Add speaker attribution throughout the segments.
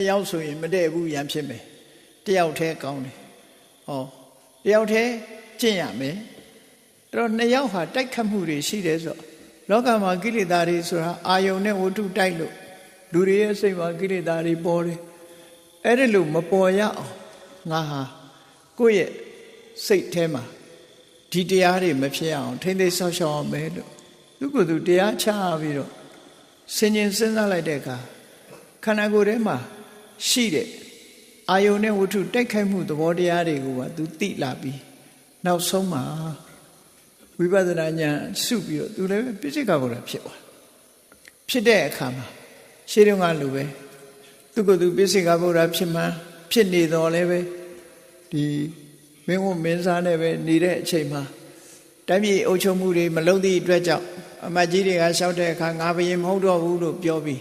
Speaker 1: တယောက်ဆိုရင်မတည့်ဘူးရန်ဖြစ်မယ်တယောက်တည်းကောင်းတယ်ဟောတယောက်တည်းကျင့်ရမယ်အဲ့တော့နှစ်ယောက်ဟာတိုက်ခတ်မှုတွေရှိတယ်ဆိုတော့လောကမှာကိလေသာတွေဆိုတာအာယုန်နဲ့ဝတ္ထုတိုက်လို့လူတွေရဲ့စိတ်မှာကိလေသာတွေပေါ်တယ်အဲ့ဒါလို့မပေါ်ရအောင်ငါဟာကိုယ့်ရဲ့စိတ်ထဲမှာဒီတရားတွေမဖြစ်အောင်ထိမ့်သိမ်းဆောက်ရှောက်အောင်မယ်လို့သူကသူတရားချပြီးတော့ဆင်ញင်စဉ်းစားလိုက်တဲ့အခါခန္ဓာကိုယ်ထဲမှာ ရှိတဲ့အာယုန်နဲ့ဝတ္ထုတိုက်ခိုက်မှုသဘောတရားတွေကိုကသူသိလာပြီးနောက်ဆုံးမှာဝိပဿနာဉာဏ်စုပြီးတော့သူလည်းပြစ္ဆေကဘောဓဖြစ်သွားဖြစ်တဲ့အခါမှာရှေးတုန်းကလိုပဲသူကသူပြစ္ဆေကဘောဓဖြစ်မှဖြစ်နေတော်လည်းပဲဒီမင်းဝမင်းစားနဲ့ပဲနေတဲ့အချိန်မှာတိုင်းပြည်အုပ်ချုပ်မှုတွေမလုပ်သည့်အတွက်ကြောင့်အမတ်ကြီးတွေကရှောက်တဲ့အခါငါဘယင်မဟုတ်တော့ဘူးလို့ပြောပြီး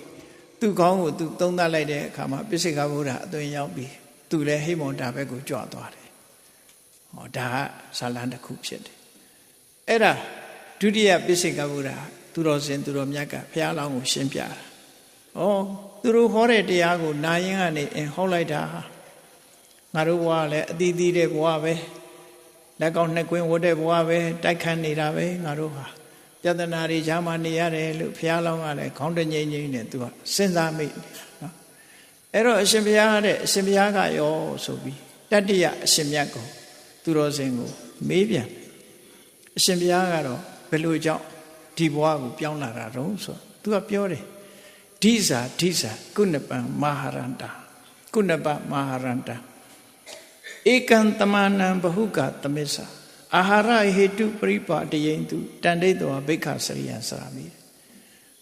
Speaker 1: သူ့ကောင်းကိုသူသုံးသပ်လိုက်တဲ့အခါမှာပြစ္ဆေကဗုဒ္ဓအသွင်ရောက်ပြီးသူလည်းဟိမွန်တာဘက်ကိုကြွသွားတယ်။ဟောဒါကဇာလန်တစ်ခုဖြစ်တယ်။အဲ့ဒါဒုတိယပြစ္ဆေကဗုဒ္ဓသူတော်စင်သူတော်မြတ်ကဘုရားလောင်းကိုရှင်းပြတာ။ဩသူတို့ဟောတဲ့တရားကိုနာရင်ကနေအင်ဟောလိုက်တာငါတို့ဘဝလည်းအတီးတီးတဲ့ဘဝပဲလက်ကောက်နှစ်ကွင်းဝတ်တဲ့ဘဝပဲတိုက်ခတ်နေတာပဲငါတို့ဟာ ပြဿနာတွေရှားမှနေရတယ်လို့ဘုရားလောင်းကလည်းခေါင်းတငိမ့်ငိမ့်နဲ့သူကစဉ်းစားမိနော်အဲ့တော့အရှင်ဘုရားတဲ့အရှင်ဘုရားကရောဆိုပြီးတတ္တိယအရှင်မြတ်ကိုသူတော်စင်ကိုမေးပြန်အရှင်ဘုရားကတော့ဘယ်လိုကြောင့်ဒီဘဝကိုပြောင်းလာတာတော့ဆိုသူကပြောတယ်ဒိစာဒိစာကုဏပံမဟာရန္တာကုဏပမဟာရန္တာဧကံတမနံဘဟုကသမစ္ဆာ အာဟာရဟေတုပရိပါတယိန်သူတန်တိတောဘိက္ခစရိယံစာမိ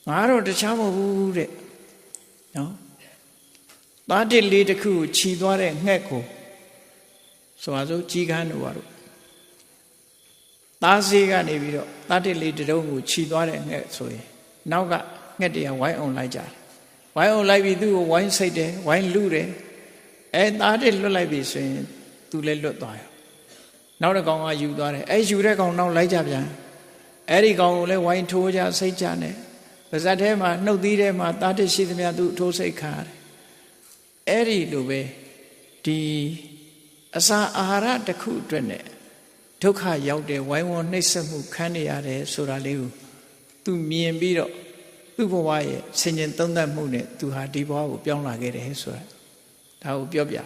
Speaker 1: ငါတော့တခြားမဟုတ်ဘူးတဲ့နော်သားတစ်လေးတစ်ခုကိုခြီသွားတဲ့ငှက်ကိုဆိုပါစို့ကြီးကန်းတို့ပါတော့သားစေးကနေပြီးတော့သားတစ်လေးတစ်တုံးကိုခြီသွားတဲ့ငှက်ဆိုရင်နောက်ကငှက်တွေကဝိုင်းအောင်လိုက်ကြတယ်ဝိုင်းအောင်လိုက်ပြီးသူ့ကိုဝိုင်းစိတ်တယ်ဝိုင်းလူတယ်အဲသားတစ်လွတ်လိုက်ပြီဆိုရင်သူလည်းလွတ်သွားရော နောက်တစ်ကောင်ကယူသွားတယ်အဲယူတဲ့ကောင်နောက်လိုက်ကြပြန်အဲ့ဒီကောင်ကိုလည်းဝိုင်းထိုးကြစိတ်ကြနဲ့ပါဇက်ထဲမှာနှုတ်သီးထဲမှာတာတစ်ရှိသမျှသူထိုးစိတ်ခါရတယ်အဲ့ဒီလိုပဲဒီအစာအာဟာရတစ်ခုအတွက်နဲ့ဒုက္ခရောက်တဲ့ဝိုင်းဝန်းနှိပ်စက်မှုခံနေရတယ်ဆိုတာလေးကိုသူမြင်ပြီးတော့သူ့ဘဝရဲ့ဆင်ញင်သုံးသပ်မှုနဲ့သူဟာဒီဘဝကိုပြောင်းလာခဲ့တယ်ဆိုတာဒါကိုပြောပြ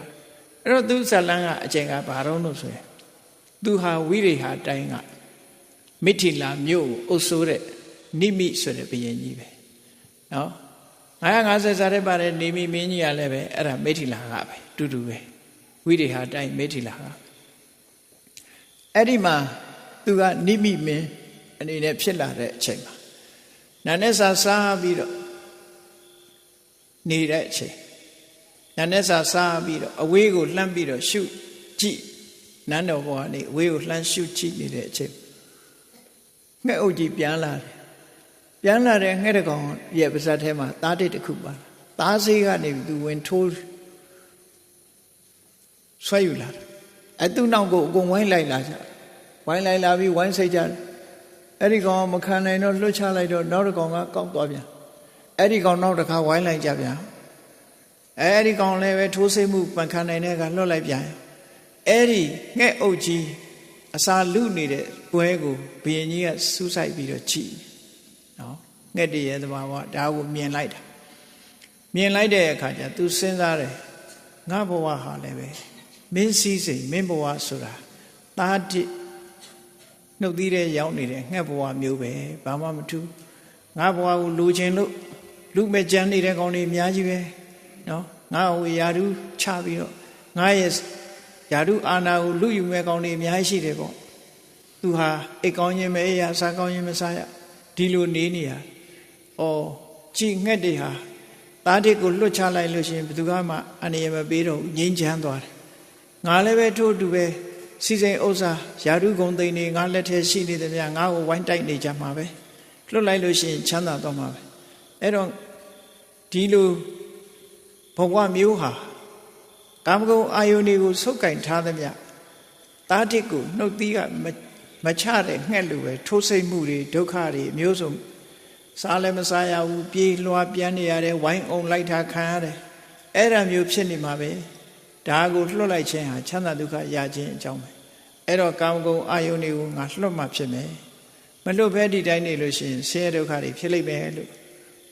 Speaker 1: အဲ့တော့သူဇလန်းကအကျင့်ကဘာတော့လို့ဆိုရင် သူဟာဝိရိဟာတိုင်းကမိထီလာမြို့ကိုအုပ်စိုးတဲ့နိမိဆိုတဲ့ဘုရင်ကြီးပဲနော်950စာတဲ့ပါတဲ့နေမိမင်းကြီးကလည်းပဲအဲ့ဒါမိထီလာကပဲတူတူပဲဝိရိဟာတိုင်းမိထီလာကအဲ့ဒီမှာသူကနိမိမင်းအနေနဲ့ဖြစ်လာတဲ့အချိန်မှာနာနဲ့စာစားပြီးတော့နေတဲ့အချိန်နာနဲ့စာစားပြီးတော့အဝေးကိုလှမ်းပြီးတော့ရှုကြည့် နန်းတော်ဘောကနေအဝေးကိုလှမ်းရှုကြည့်နေတဲ့အချိန်ငှက်အုပ်ကြီးပြန်လာတယ်ပြန်လာတဲ့ငှက်တကောင်ရဲ့ပါဇက်ထဲမှာသားတစ်တစ်ခုပါသားစေးကနေသူဝင်ထိုးဆွဲယူလာတယ်အဲသူ့နောက်ကိုအကုန်ဝိုင်းလိုက်လာကြဝိုင်းလိုက်လာပြီးဝိုင်းစိတ်ကြတယ်အဲ့ဒီကောင်မခံနိုင်တော့လွှတ်ချလိုက်တော့နောက်တစ်ကောင်ကကောက်သွားပြန်အဲ့ဒီကောင်နောက်တစ်ခါဝိုင်းလိုက်ကြပြန်အဲ့ဒီကောင်လည်းပဲထိုးစိတ်မှုပန်ခံနိုင်တဲ့ကလွှတ်လိုက်ပြန် အဲ့ဒီငှက်အုပ်ကြီးအစာလူနေတဲ့ပွဲကိုဘုရင်ကြီးကစူးစိုက်ပြီးတော့ကြည်နော်ငှက်တည်းရဲ့သဘာဝဒါကိုမြင်လိုက်တာမြင်လိုက်တဲ့အခါကျသူစဉ်းစားတယ်ငါဘဝဟာလည်းပဲမင်းစည်းစိမ်မင်းဘဝဆိုတာတာတိနှုတ်သီးတဲ့ရောက်နေတဲ့ငှက်ဘဝမျိုးပဲဘာမှမထူးငါဘဝကိုလူချင်းလို့လူမဲ့ကြမ်းနေတဲ့ကောင်တွေအများကြီးပဲနော်ငါ့ကိုယာရုချပြီးတော့ငါရဲ့ ယာရုအာနာကိုလူယူမဲ့ကောင်းနေအများကြီးရှိတယ်ပေါ့သူဟာအိတ်ကောင်းခြင်းမအေးရစားကောင်းခြင်းမစားရဒီလိုနေနေရဩကြည်ငှက်တွေဟာသားတစ်ကိုလွတ်ချလိုက်လို့ရှိရင်ဘယ်သူမှအနေရမပေးတော့ငြိမ်းချမ်းသွားတယ်ငါလည်းပဲထို့တူပဲစီစိန်ဥစ္စာယာရုဂုံသိန်းနေငါလက်ထဲရှိနေတယ်များငါ့ကိုဝိုင်းတိုက်နေကြမှာပဲလွတ်လိုက်လို့ရှိရင်ချမ်းသာသွားမှာပဲအဲ့တော့ဒီလိုဘဝမျိုးဟာ ကာမဂုဏ်အာယုန်တွေကိုဆုပ်ကင်ထားသမျှတာတိကိုနှုတ်သီးကမချတဲ့ငှက်လိုပဲထိုးစိတ်မှုတွေဒုက္ခတွေအမျိုးစုံစားလည်းမစားရဘူးပြေးလွှားပြန်နေရတယ်ဝိုင်းအောင်လိုက်ထားခံရတယ်အဲ့ဒါမျိုးဖြစ်နေမှာပဲဒါကိုလွတ်လိုက်ခြင်းဟာချမ်းသာဒုက္ခရခြင်းအကြောင်းပဲအဲ့တော့ကာမဂုဏ်အာယုန်တွေကိုငါလွတ်မှဖြစ်မယ်မလွတ်ဘဲဒီတိုင်းနေလို့ရှိရင်ဆင်းရဲဒုက္ခတွေဖြစ်လိမ့်မယ်လို့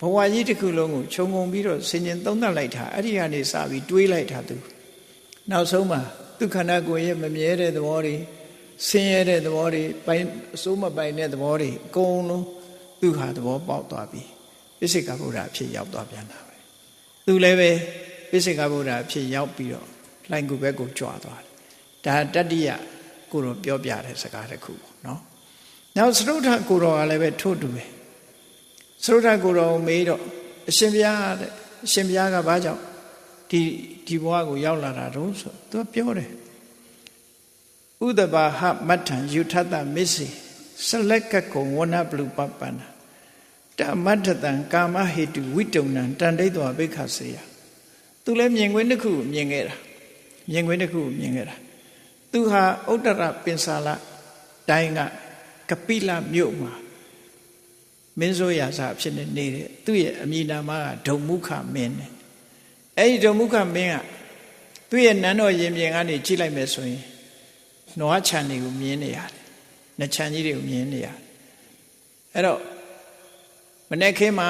Speaker 1: ဘဝကြီးတစ်ခုလုံးကိုခြုံငုံပြီးတော့ဆင်ញင်သုံးသပ်လိုက်တာအဲ့ဒီကနေစပြီးတွေးလိုက်တာသူ နောက်ဆုံးမှာဒုက္ခနာကိုယ်ရဲ့မမြဲတဲ့သဘောတွေဆင်းရဲတဲ့သဘောတွေပိုင်အစိုးမပိုင်တဲ့သဘောတွေအကုန်လုံးသူဟာသဘောပေါက်သွားပြီပိစိကဗုဒ္ဓအဖြစ်ရောက်သွားပြန်တာပဲသူလည်းပဲပိစိကဗုဒ္ဓအဖြစ်ရောက်ပြီးတော့လှိုင်ကူဘက်ကိုကြွားသွားတယ်ဒါတတ္တိယကိုတော့ပြောပြတဲ့စကားတစ်ခုပေါ့နော်နောက်သရုတ်ထကိုတော်ကလည်းပဲထို့တူပဲသရုတ်ထကိုတော်ကိုမေးတော့အရှင်ဘုရားတဲ့အရှင်ဘုရားကဘာကြောင့် ဒီဒီဘဝကိုရောက်လာတာတော့ဆိုသူကပြောတယ်ဥဒဘာဟမတ္ထံယူထတမစ္စေဆလက်ကကုံဝနပလူပပန္နာတမတ္ထတံကာမဟေတုဝိတုံနံတန်တိတ်တော်ဘိခစေယသူလည်းမြင်ကွင်းတစ်ခုမြင်ခဲ့တာမြင်ကွင်းတစ်ခုမြင်ခဲ့တာသူဟာဥတ္တရပင်စာလတိုင်းကကပိလမြို့မှာမင်းဆိုရာစာဖြစ်နေနေတဲ့သူ့ရဲ့အမည်နာမကဒုံမုခမင်းနဲ့ အဲ့ဒီဒုံမုခမင်းကသူ့ရဲ့နန်းတော်ရင်ပြင်ကနေကြည့်လိုက်မယ်ဆိုရင်နွားခြံတွေကိုမြင်နေရတယ်နှချမ်းကြီးတွေကိုမြင်နေရတယ်အဲ့တော့မနေ့ခင်းမှာ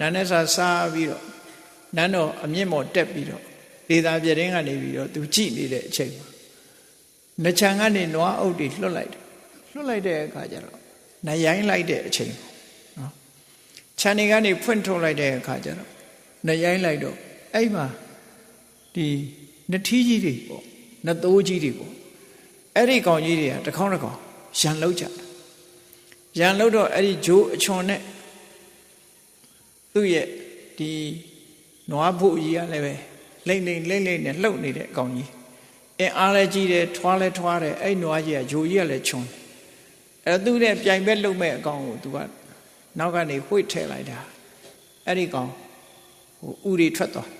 Speaker 1: နာနဲ့စာစားပြီးတော့နန်းတော်အမြင့်မော်တက်ပြီးတော့ဒေသာပြတင်းကနေပြီးတော့သူကြည့်နေတဲ့အချိန်မှာနှချမ်းကနေနွားအုပ်တွေလွတ်လိုက်တယ်လွတ်လိုက်တဲ့အခါကျတော့နရိုင်းလိုက်တဲ့အချိန်နော်ခြံတွေကနေဖွင့်ထုတ်လိုက်တဲ့အခါကျတော့နရိုင်းလိုက်တော့ အဲ့မှာဒီနထီးကြီးတွေပေါ့နသိုးကြီးတွေပေါ့အဲ့ဒီကောင်ကြီးတွေကတစ်ခေါက်တစ်ခေါက်ရန်လောက်ကြရန်လောက်တော့အဲ့ဒီဂျိုးအချွန်နဲ့သူ့ရဲ့ဒီနွားဖို့ကြီးကလည်းပဲလိမ့်လိမ့်လိမ့်လိမ့်နဲ့လှုပ်နေတဲ့အကောင်ကြီးအင်းအားလည်းကြီးတယ်ထွားလည်းထွားတယ်အဲ့နွားကြီးကဂျိုးကြီးကလည်းချွန်အဲ့သူ့နဲ့ပြိုင်ဘက်လှုပ်မဲ့အကောင်ကိုသူကနောက်ကနေဝှိ့ထဲလိုက်တာအဲ့ဒီကောင်ဟိုဥရီထွက်သွားနော်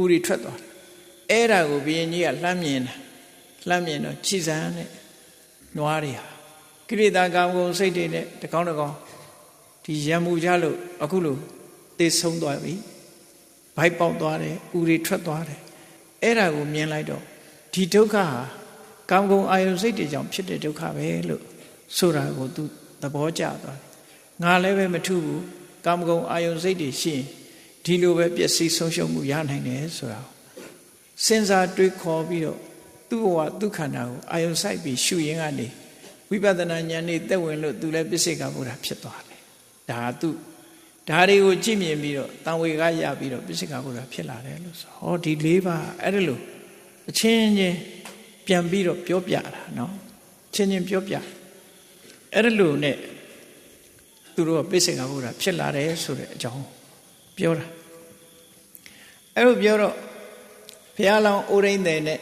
Speaker 1: ဥရီထွက်သွားအဲ့ဒါကိုဘုရင်ကြီးကလှမ်းမြင်တာလှမ်းမြင်တော့ခြိစမ်းနဲ့နွားတွေဟာကိရိတာကာမဂုဏ်စိတ်တွေနဲ့တကောင်းတကောင်းဒီရံမှုကြလို့အခုလို့သေဆုံးသွားပြီဘိုက်ပေါက်သွားတယ်ဥတွေထွက်သွားတယ်အဲ့ဒါကိုမြင်လိုက်တော့ဒီဒုက္ခဟာကာမဂုဏ်အာယုစိတ်တွေကြောင့်ဖြစ်တဲ့ဒုက္ခပဲလို့ဆိုတာကိုသူသဘောကျသွားတယ်ငါလည်းပဲမထူးဘူးကာမဂုဏ်အာယုစိတ်တွေရှိရင် ဒီလိုပဲပျက်စီးဆုံးရှုံးမှုရနိုင်တယ်ဆိုတာစဉ်းစားတွေးခေါ်ပြီးတော့သူ့ဘဝသူ့ခန္ဓာကိုအာယုစိုက်ပြီးရှုရင်းကနေဝိပဿနာဉာဏ်နဲ့သက်ဝင်လို့သူလည်းပစ္စေကဗုဒ္ဓဖြစ်သွားတယ်ဒါကသူဒါတွေကိုကြည့်မြင်ပြီးတော့တန်ဝေကရပြီးတော့ပစ္စေကဗုဒ္ဓဖြစ်လာတယ်လို့ဆိုဟောဒီလေးပါအဲ့ဒါလို့အချင်းချင်းပြန်ပြီးတော့ပြောပြတာနော်ချင်းချင်းပြောပြအဲ့ဒါလို့ ਨੇ သူတို့ကပစ္စေကဗုဒ္ဓဖြစ်လာတယ်ဆိုတဲ့အကြောင်းပြောတာ အဲ့လိုပြောတော့ဘုရားလောင်းအိုရင်းတယ်နဲ့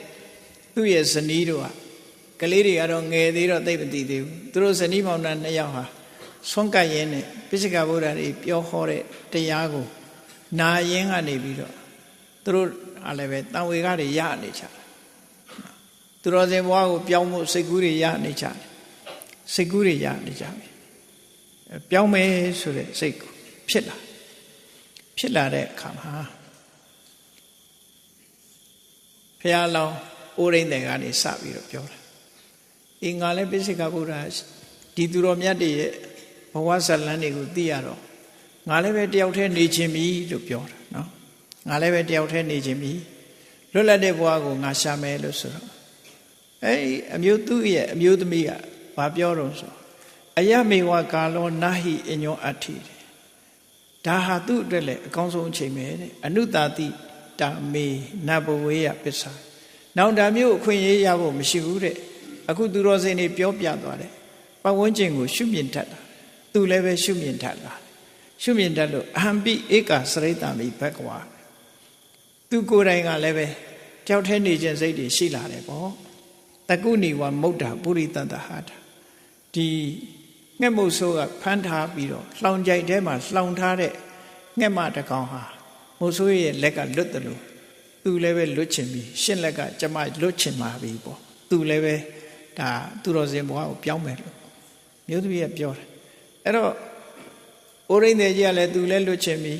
Speaker 1: သူ့ရဲ့ဇနီးတို့ကကလေးတွေကတော့ငယ်သေးတော့သိမသိသေးဘူးသူတို့ဇနီးမောင်နှံနှစ်ယောက်ဟာဆွန့်ကပ်ရင်းနဲ့ပိစိကဗုဒ္ဓတွေပြောဟောတဲ့တရားကိုနာရင်းကနေပြီးတော့သူတို့အားလည်းပဲတန်ဝေကတွေရနေကြတယ်သူတော်စင်ဘဝကိုပြောင်းဖို့စိတ်ကူးတွေရနေကြတယ်စိတ်ကူးတွေရနေကြပြီပြောင်းမယ်ဆိုတဲ့စိတ်ကိုဖြစ်လာဖြစ်လာတဲ့အခါမှာ ဖះလောင်းအိုးရင်းတဲ့ကနေစပြီးတော့ပြောတာအင်္ဂါလည်းပိစိကဗုဒ္ဓဒီသူတော်မြတ်တွေရဲ့ဘဝဇလန်းတွေကိုသိရတော့ငါလည်းပဲတယောက်တည်းနေခြင်းပြီလို့ပြောတာနော်ငါလည်းပဲတယောက်တည်းနေခြင်းပြီလွတ်လပ်တဲ့ဘဝကိုငါရှာမယ်လို့ဆိုတော့အဲ့ဒီအမျိုးသူရဲ့အမျိုးသမီးကဘာပြောတော့ဆိုအယမေဝကာလောနာဟိအညောအဋ္ဌိဒါဟာသူ့အတွက်လည်းအကောင်းဆုံးအချိန်ပဲတဲ့အနုတာတိ တာမေနဘဝေယပစ္စာနောက်ဒါမျိုးအခွင့်အရေးရဖို့မရှိဘူးတဲ့အခုသူတော်စင်တွေပြောပြသွားတယ်ပတ်ဝန်းကျင်ကိုရှုမြင်တတ်တာသူလည်းပဲရှုမြင်တတ်တာရှုမြင်တတ်လို့အဟံပိဧကစရိတမိဘက္ကွာသူကိုယ်တိုင်ကလည်းပဲကြောက်ထဲနေခြင်းစိတ်တွေရှိလာတယ်ပေါ့တကုဏီဝမုဒ္ဒပုရိတတဟာတာဒီငှက်မုတ်ဆိုးကဖမ်းထားပြီးတော့လှောင်ကြိုက်ထဲမှာလှောင်ထားတဲ့ငှက်မတကောင်ဟာ မုတ်ဆိုးရဲ့လက်ကလွတ်တယ်လို့သူလည်းပဲလွတ်ချင်ပြီရှင့်လက်ကကျမလွတ်ချင်ပါပြီပေါ့သူလည်းပဲဒါသူတော်စင်ဘဝကိုပြောင်းမယ်လို့မျိုးသမီးကပြောတယ်အဲ့တော့အိုရင်းတဲ့ကြီးကလည်းသူလည်းလွတ်ချင်ပြီ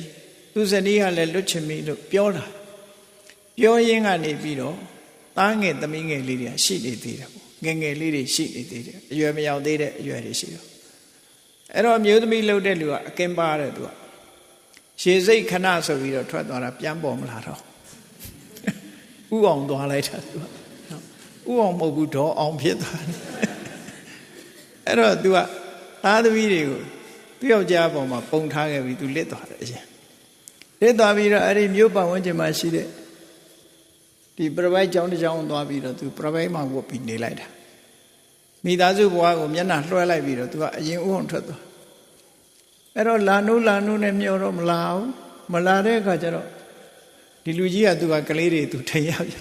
Speaker 1: သူသူဇနီးကလည်းလွတ်ချင်ပြီလို့ပြောတာပြောရင်းကနေပြီးတော့သားငယ်သမီးငယ်လေးတွေရှိနေသေးတယ်ပေါ့ငယ်ငယ်လေးတွေရှိနေသေးတယ်အရွယ်မရောက်သေးတဲ့အရွယ်တွေရှိတော့အဲ့တော့အမျိုးသမီးလှုပ်တဲ့လူကအကင်းပါတဲ့သူက ရှည်စိတ်ခဏဆိုပြီးတော့ထွက်သွားတာပြန်ပေါ်မလာတော့ဥအောင်သွားလိုက်တာသူကဥအောင်မဟုတ်ဘူးဒေါ်အောင်ဖြစ်သွားတယ်အဲ့တော့သူကသားသမီးတွေကိုသူ့ယောက်ျားပေါ်မှာပုံထားခဲ့ပြီးသူလစ်သွားတယ်အရင်လစ်သွားပြီးတော့အဲ့ဒီမြို့ပတ်ဝန်းကျင်မှာရှိတဲ့ဒီပြပိုက်ကြောင်းတစ်ကြောင်းသွားပြီးတော့သူပြပိုက်မှာဝတ်ပြီးနေလိုက်တာမိသားစုဘဝကိုမျက်နှာလွှဲလိုက်ပြီးတော့သူကအရင်ဥအောင်ထွက်သွား အဲ့တော့လာနိုးလာနိုးနဲ့မျောတော့မလာဘူးမလာတဲ့အခါကျတော့ဒီလူကြီးကသူကကလေးတွေသူထိန်ရောက်ရ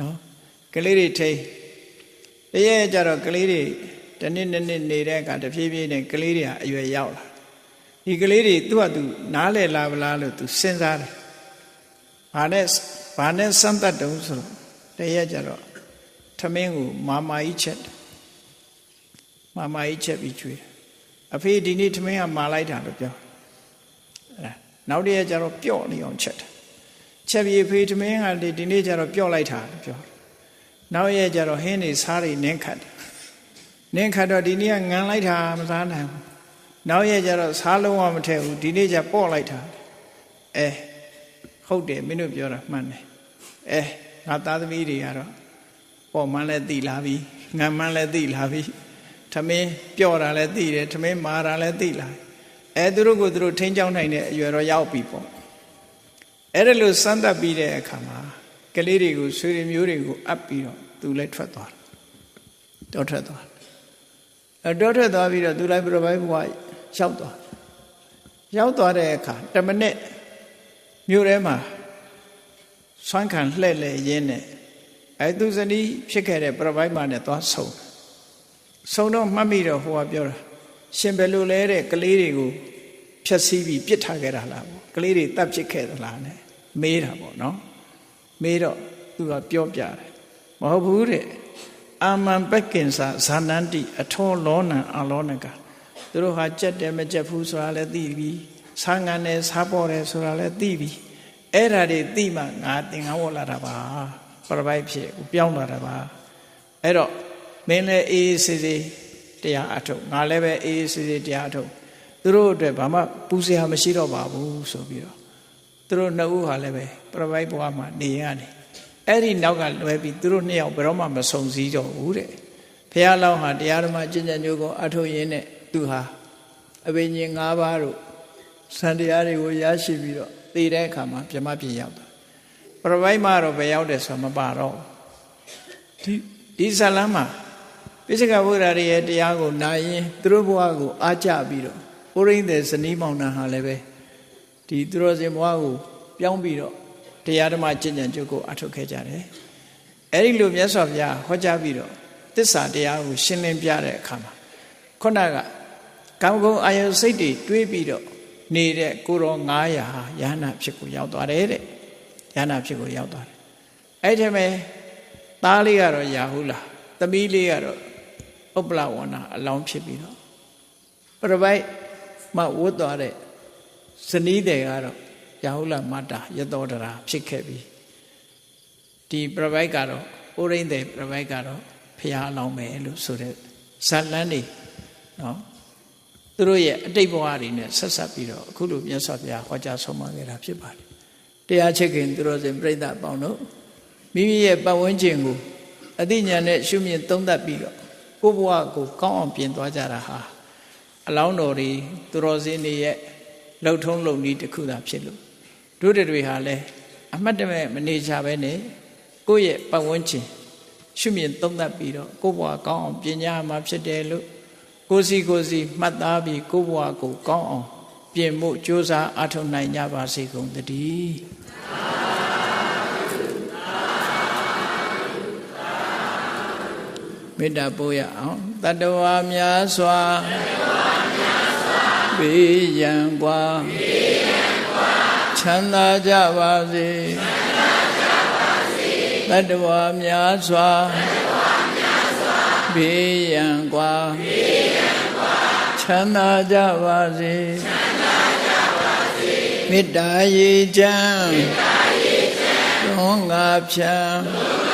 Speaker 1: နော်ကလေးတွေထိန်တရေကျတော့ကလေးတွေတနေ့နှစ်နှစ်နေတဲ့အခါတဖြည်းဖြည်းနဲ့ကလေးတွေကအရွယ်ရောက်လာဒီကလေးတွေသူ့ဟာသူနားလည်လာဗလားလို့သူစဉ်းစားတယ်ဘာနဲ့ဘာနဲ့စမ်းတတ်တုံးဆိုတော့တရေကျတော့ထမင်းကိုမာမာကြီးချက်မာမာကြီးချက်ပြီးကျွေးတယ် အဖေဒီနေ့ထမင်းကမာလိုက်တာလို့ပြောအဲနောက်တရက်ကျတော့ပျော့နေအောင်ချက်တယ်ချက်ပြီးဖေးထမင်းကလေဒီနေ့ကျတော့ပျော့လိုက်တာလို့ပြောနောက်ရက်ကျတော့ဟင်းနေစားတွေနင်းခတ်တယ်နင်းခတ်တော့ဒီနေ့ကငံလိုက်တာမစားနိုင်ဘူးနောက်ရက်ကျတော့စားလုံးဝမထည့်ဘူးဒီနေ့ကျပေါ့လိုက်တာအဲဟုတ်တယ်မင်းတို့ပြောတာမှန်တယ်အဲငါသားသမီးတွေကတော့ပေါ့မှန်းလည်းသိလာပြီငံမှန်းလည်းသိလာပြီ ထမင်းပျော့တာလည်းသိတယ်ထမင်းမာတာလည်းသိလာအဲသူတို့ကိုသူတို့ထိန်းချောင်းနိုင်တဲ့အရွယ်တော့ရောက်ပြီပေါ့အဲ့ဒါလို့စမ်းသပ်ပြီးတဲ့အခါမှာကလေးတွေကိုဆွေတွေမျိုးတွေကိုအပ်ပြီးတော့သူလည်းထွက်သွားတယ်တော့ထွက်သွားအဲတော့ထွက်သွားပြီးတော့သူလည်းပြပိုက်ဘဝရောက်သွားရောက်သွားတဲ့အခါတမနစ်မြို့ထဲမှာဆွမ်းခံလှဲ့လှဲ့ရင်းနဲ့အဲသူဇနီးဖြစ်ခဲ့တဲ့ပြပိုက်မနဲ့သွားဆုံ ဆုံတော့မှတ်မိတော့ဟိုကပြောတာရှင်ဘယ်လိုလဲတဲ့ကလေးတွေကိုဖြက်စီးပြီးပြစ်ထားခဲ့တာလားပေါ့ကလေးတွေတတ်ဖြစ်ခဲ့သလားနဲ့မေးတာပေါ့နော်မေးတော့သူကပြောပြတယ်မဟုတ်ဘူးတဲ့အာမန်ပက်ကင်စာဇာနန္တိအထောလောနံအလောနကသူတို့ဟာကြက်တယ်မကြက်ဘူးဆိုတာလည်းသိပြီဆာငံတယ်စားပေါ်တယ်ဆိုတာလည်းသိပြီအဲ့ဓာတွေသိမှငါသင်္ကန်းဝတ်လာတာပါပရပိုက်ဖြစ်ပြောင်းလာတာပါအဲ့တော့ မင်းလည်းအေးအေးဆေးဆေးတရားအထုတ်ငါလည်းပဲအေးအေးဆေးဆေးတရားအထုတ်သူတို့အတွက်ဘာမှပူစရာမရှိတော့ပါဘူးဆိုပြီးတော့သူတို့နှစ်ဦးဟာလည်းပဲပြပိုက်ဘဝမှာနေရတယ်အဲ့ဒီနောက်ကလွဲပြီးသူတို့နှစ်ယောက်ဘယ်တော့မှမဆုံစည်းတော့ဘူးတဲ့ဘုရားလောင်းဟာတရားဓမ္မကျင့်ကြံမျိုးကိုအထုတ်ရင်းနဲ့သူဟာအဘိညာဉ်၅ပါးတို့စံတရားတွေကိုရရှိပြီးတော့သိတဲ့အခါမှာပြမပြင်းရောက်တာပြပိုက်မှာတော့ဘယ်ရောက်တယ်ဆိုမပါတော့ဒီဒီဇလန်းမှာ ပိစိကဗုဒ္ဓရဲ့တရားကိုနာရင်သူတို့ဘဝကိုအားကြပြီးတော့ဥရိသေဇနီးမောင်နှံဟာလည်းပဲဒီသူတော်စင်ဘဝကိုပြောင်းပြီးတော့တရားဓမ္မကျင့်ကြံကြုတ်ကိုအထုတ်ခဲ့ကြတယ်အဲ့ဒီလိုမြတ်စွာဘုရားဟောကြားပြီးတော့တစ္ဆာတရားကိုရှင်းလင်းပြတဲ့အခါမှာခုနကကာမဂုဏ်အာယုစိတ်တွေတွေးပြီးတော့နေတဲ့ကိုရော900ဟာယဟနာဖြစ်ကိုရောက်သွားတယ်တဲ့ယဟနာဖြစ်ကိုရောက်သွားတယ်အဲ့ဒီမဲ့သားလေးကတော့ယာဟုလာသမီးလေးကတော့ ဥပ္ပလဝဏအလောင်းဖြစ်ပြီးတော့ပရပိုက်မှဝတ်သွားတဲ့ဇနီးတယ်ကတော့ယာဟုလမတ္တာယသောတရာဖြစ်ခဲ့ပြီဒီပြပိုက်ကတော့ဥရိမ့်တယ်ပြပိုက်ကတော့ဖះအလောင်းမယ်လို့ဆိုတဲ့ဇာလန်းနေနော်သူတို့ရဲ့အတိတ်ဘဝတွေနဲ့ဆက်ဆက်ပြီးတော့အခုလိုမြတ်စွာဘုရားဟောကြားဆုံးမခဲ့တာဖြစ်ပါတယ်တရားချစ်ခင်သူတို့စဉ်ပြိဿအပေါင်းတို့မိမိရဲ့ပတ်ဝန်းကျင်ကိုအသိဉာဏ်နဲ့ရှုမြင်သုံးသပ်ပြီးတော့ ကိုယ့်ဘဝကိုကောင်းအောင်ပြင်သွားကြတာဟာအလောင်းတော်တွေသူတော်စင်တွေရဲ့လှုပ်ထုံးလုံနည်းတစ်ခုသာဖြစ်လို့တို့တွေဟာလည်းအမှတ်တမဲ့မနေကြပဲနဲ့ကိုယ့်ရဲ့ပတ်ဝန်းကျင်ရှုမြင်သုံးသပ်ပြီးတော့ကိုယ့်ဘဝကောင်းအောင်ပညာမှာဖြစ်တယ်လို့ကိုစီကိုစီမှတ်သားပြီးကိုယ့်ဘဝကိုကောင်းအောင်ပြင်မှုစ조사အထောက်နိုင်ကြပါစေကုန်တည်း မေတ္တာပို့ရအောင်တတဝါများစွာဘေးရန်กว่าချမ်းသာကြပါစေတတဝါများစွာဘေးရန်กว่าချမ်းသာကြပါစေ မေတ္တာရေချမ်းမေတ္တာရေချမ်းသွန်ငါဖြံသွန်ငါ ါ